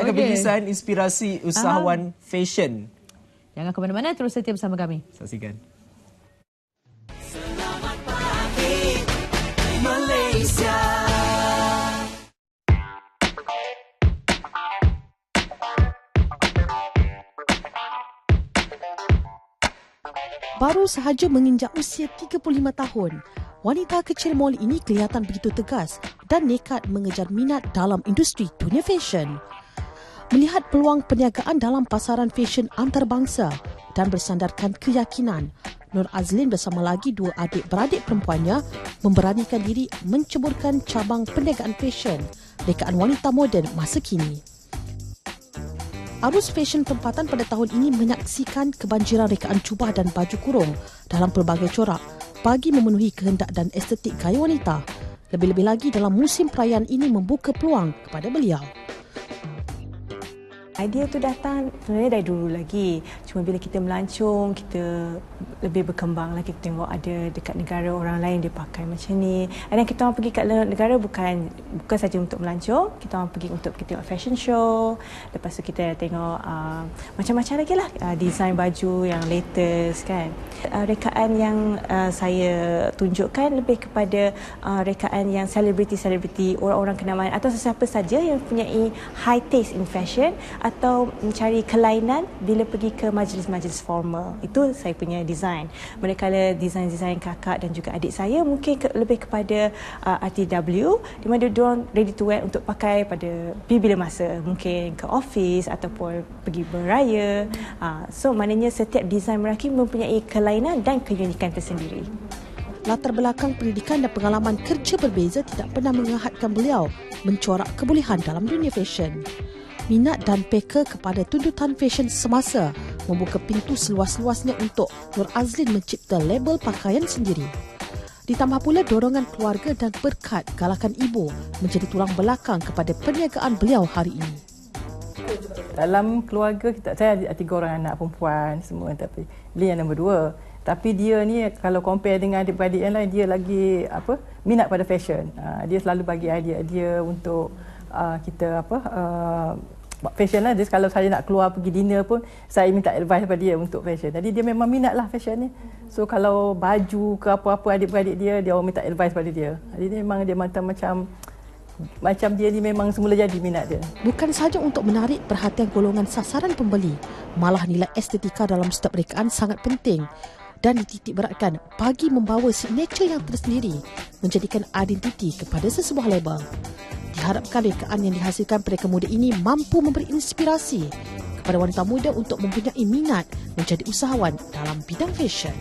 akan okay. bagi inspirasi usahawan Aha. fashion. Jangan ke mana-mana, terus setia bersama kami. Saksikan. Selamat pagi, Malaysia. Baru sahaja menginjak usia 35 tahun, wanita kecil mall ini kelihatan begitu tegas dan nekat mengejar minat dalam industri dunia fashion. Melihat peluang perniagaan dalam pasaran fashion antarabangsa dan bersandarkan keyakinan, Nur Azlin bersama lagi dua adik-beradik perempuannya memberanikan diri menceburkan cabang perniagaan fashion rekaan wanita moden masa kini. Arus fashion tempatan pada tahun ini menyaksikan kebanjiran rekaan cubah dan baju kurung dalam pelbagai corak bagi memenuhi kehendak dan estetik gaya wanita. Lebih-lebih lagi dalam musim perayaan ini membuka peluang kepada beliau. Idea tu datang sebenarnya dari dulu lagi. Cuma bila kita melancong, kita lebih berkembang lagi. Kita tengok ada dekat negara orang lain dia pakai macam ni. Dan kita orang pergi kat negara bukan bukan saja untuk melancong. Kita orang pergi untuk kita tengok fashion show. Lepas tu kita tengok uh, macam-macam lagi lah. Uh, design baju yang latest kan. Uh, rekaan yang uh, saya tunjukkan lebih kepada uh, rekaan yang selebriti-selebriti, orang-orang kenamaan atau sesiapa saja yang punya high taste in fashion atau mencari kelainan bila pergi ke majlis-majlis formal. Itu saya punya design. Manakala design-design kakak dan juga adik saya mungkin ke, lebih kepada uh, RTW di mana orang ready to wear untuk pakai pada bila masa. Mungkin ke office ataupun pergi beraya. Uh, so maknanya setiap design mereka mempunyai kelainan dan keunikan tersendiri. Latar belakang pendidikan dan pengalaman kerja berbeza tidak pernah mengahadkan beliau mencorak kebolehan dalam dunia fashion minat dan peka kepada tuntutan fashion semasa membuka pintu seluas-luasnya untuk Nur Azlin mencipta label pakaian sendiri. Ditambah pula dorongan keluarga dan berkat galakan ibu menjadi tulang belakang kepada perniagaan beliau hari ini. Dalam keluarga kita, saya ada tiga orang anak perempuan semua tapi beliau yang nombor dua. Tapi dia ni kalau compare dengan adik-beradik yang lain dia lagi apa minat pada fashion. Uh, dia selalu bagi idea dia untuk uh, kita apa uh, fashion lah. Dia kalau saya nak keluar pergi dinner pun, saya minta advice pada dia untuk fashion. Jadi dia memang minat lah fashion ni. So kalau baju ke apa-apa adik-beradik dia, dia orang minta advice pada dia. Jadi dia memang dia macam-macam macam dia ni memang semula jadi minat dia. Bukan sahaja untuk menarik perhatian golongan sasaran pembeli, malah nilai estetika dalam setiap rekaan sangat penting dan dititik beratkan bagi membawa signature yang tersendiri menjadikan identiti kepada sesebuah label. Diharapkan rekaan yang dihasilkan mereka muda ini mampu memberi inspirasi kepada wanita muda untuk mempunyai minat menjadi usahawan dalam bidang fashion.